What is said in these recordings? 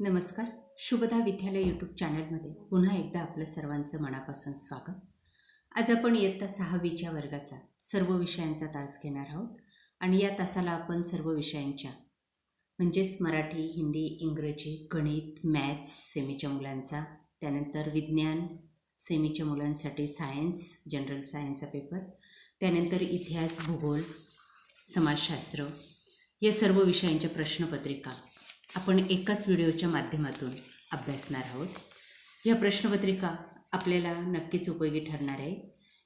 नमस्कार. शुभदा विद्यालय यूट्यूब चॅनलमध्ये पुन्हा एकदा आपलं सर्वांचं मनापासून स्वागत. आज आपण इयत्ता सहावीच्या वर्गाचा सर्व विषयांचा तास घेणार आहोत आणि या तासाला आपण सर्व विषयांच्या म्हणजेच मराठी हिंदी इंग्रजी गणित मॅथ्स सेमीच्या मुलांचा त्यानंतर विज्ञान सेमीच्या मुलांसाठी सायन्स जनरल सायन्सचा पेपर त्यानंतर इतिहास भूगोल समाजशास्त्र या सर्व विषयांच्या प्रश्नपत्रिका आपण एकाच व्हिडिओच्या माध्यमातून अभ्यासणार आहोत. या प्रश्नपत्रिका आपल्याला नक्कीच उपयोगी ठरणार आहे.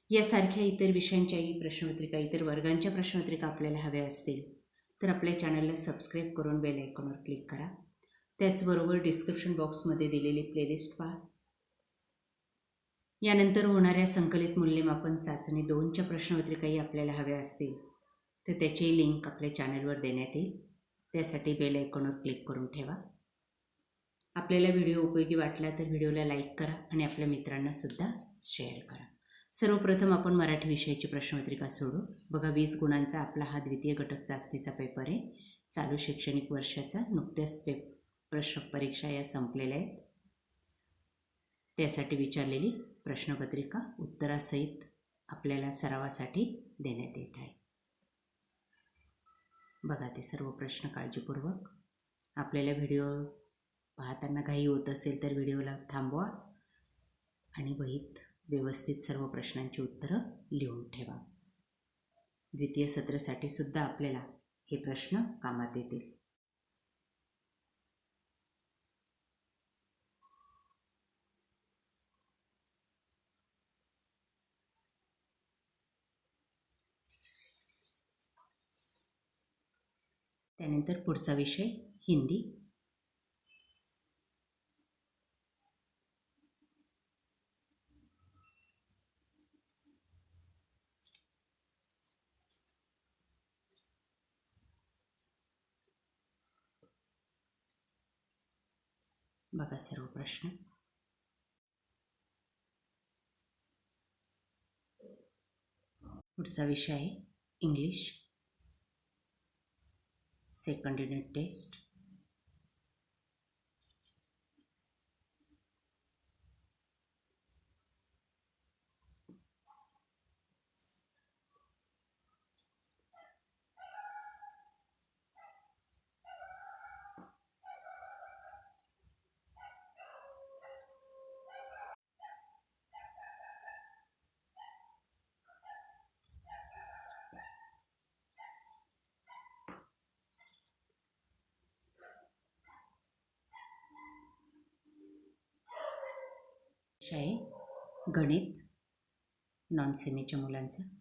यासारख्या इतर विषयांच्याही प्रश्नपत्रिका इतर वर्गांच्या प्रश्नपत्रिका आपल्याला हव्या असतील तर आपल्या चॅनलला सबस्क्राईब करून बेल आयकॉनवर क्लिक करा. त्याचबरोबर डिस्क्रिप्शन बॉक्समध्ये दिलेली प्लेलिस्ट पहा. यानंतर होणाऱ्या संकलित मूल्यमापन चाचणी दोनच्या प्रश्नपत्रिकाही आपल्याला हव्या असतील तर त्याची लिंक आपल्या चॅनलवर देण्यात येईल. त्यासाठी बेल आयकॉनवर क्लिक करून ठेवा. आपल्याला व्हिडिओ उपयोगी वाटला तर व्हिडिओला लाईक करा आणि आपल्या मित्रांनासुद्धा शेअर करा. सर्वप्रथम आपण मराठी विषयाची प्रश्नपत्रिका सोडू. बघा वीस गुणांचा आपला हा द्वितीय घटक चाचणीचा पेपर आहे. चालू शैक्षणिक वर्षाचा नुकत्याच पे प्रश्न परीक्षा या संपलेल्या आहेत. त्यासाठी विचारलेली प्रश्नपत्रिका उत्तरासहित आपल्याला सरावासाठी देण्यात येत आहे. बघा ते सर्व प्रश्न काळजीपूर्वक. आपल्याला व्हिडिओ पाहताना घाई होत असेल तर व्हिडिओला थांबवा आणि वहीत व्यवस्थित सर्व प्रश्नांची उत्तरं लिहून ठेवा. द्वितीय सत्रासाठी सुद्धा आपल्याला हे प्रश्न कामात येतील. त्यानंतर पुढचा विषय हिंदी. बघा सर्व प्रश्न. पुढचा विषय आहे इंग्लिश. second unit test. परीक्षा आहे गणित नॉन सेमीच्या मुलांचा.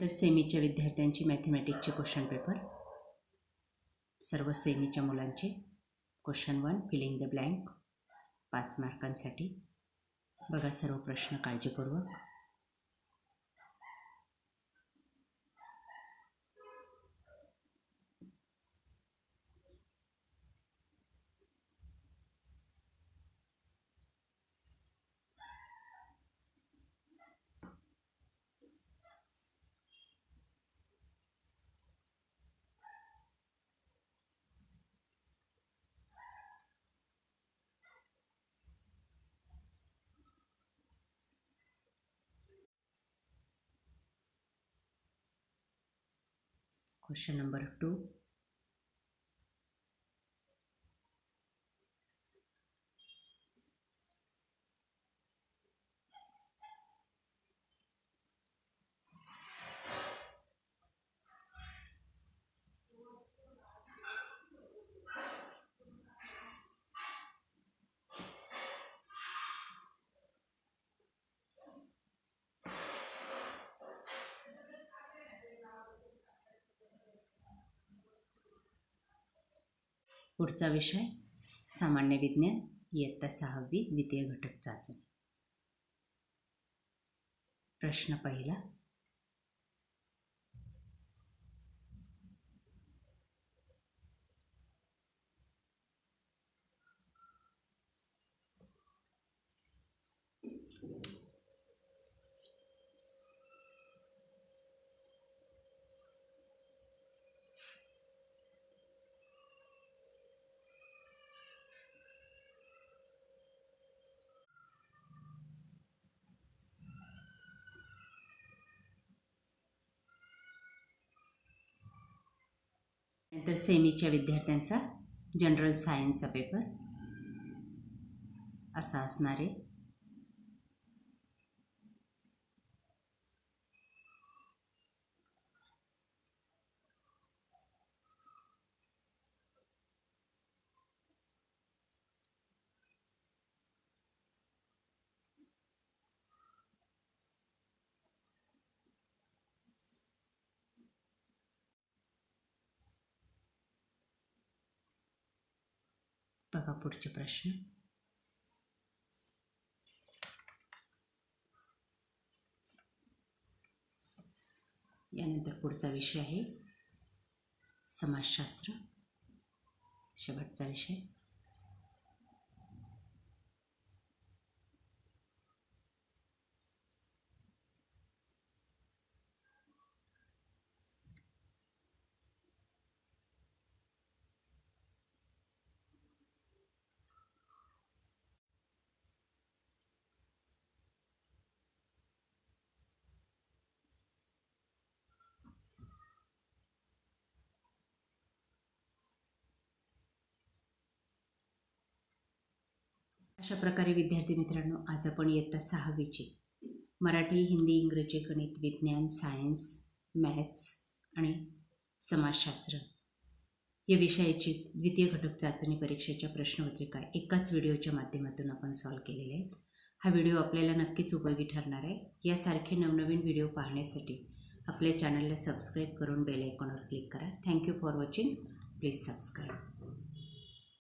तर सेमीच्या विद्यार्थ्यांची मॅथमॅटिकचे क्वेश्चन पेपर सर्व सेमीच्या मुलांचे question one filling the blank पाच मार्कांसाठी बघा सर्व प्रश्न काळजीपूर्वक. Question number 2 पुढचा विषय. सामान्य विज्ञान इयत्ता सहावी द्वितीय घटक चाचणी. प्रश्न पहिला. त्यानंतर सेमीच्या विद्यार्थ्यांचा जनरल सायन्सचा पेपर असा असणार आहे. बघा पुढचे प्रश्न. यानंतर पुढचा विषय आहे समाजशास्त्र. शेवटचा विषय. अशा प्रकारे विद्यार्थी मित्रांनो आज आपण इयत्ता सहावीची. मराठी हिंदी इंग्रजी गणित विज्ञान सायन्स मॅथ्स आणि समाजशास्त्र या विषयाची द्वितीय घटक चाचणी परीक्षेच्या प्रश्नपत्रिका एकाच व्हिडिओच्या माध्यमातून आपण सॉल्व केलेल्या आहेत. हा व्हिडिओ आपल्याला नक्कीच उपयोगी ठरणार आहे. यासारखे नवनवीन व्हिडिओ पाहण्यासाठी आपल्या चॅनलला सबस्क्राईब करून बेल आयकॉनवर क्लिक करा. Thank you for watching please subscribe